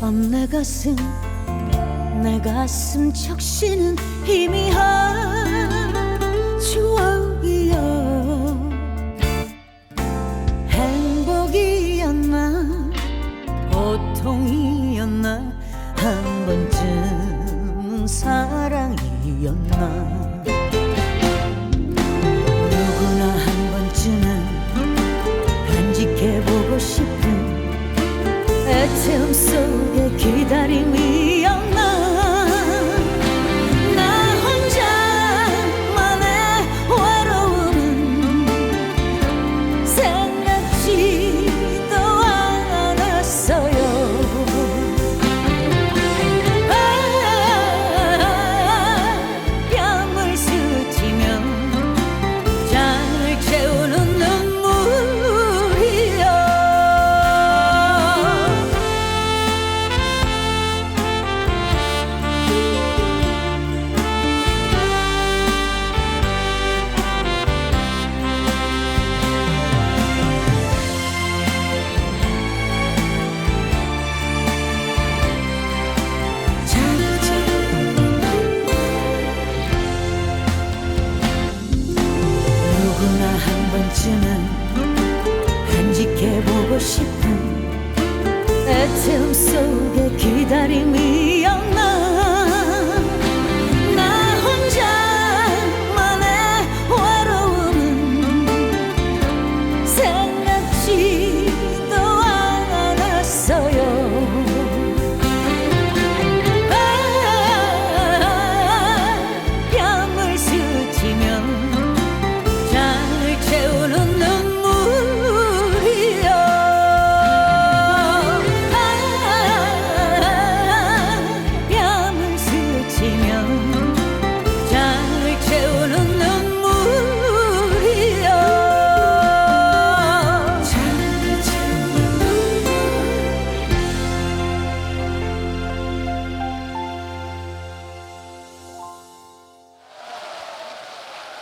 이것은 내 가슴 적시는 희미한 추억이여. 행복이었나 고통이었나 한 번쯤은 사랑이었나. 누구나 한번 다시는 간직해보고 싶은 애틈 속에 기다림이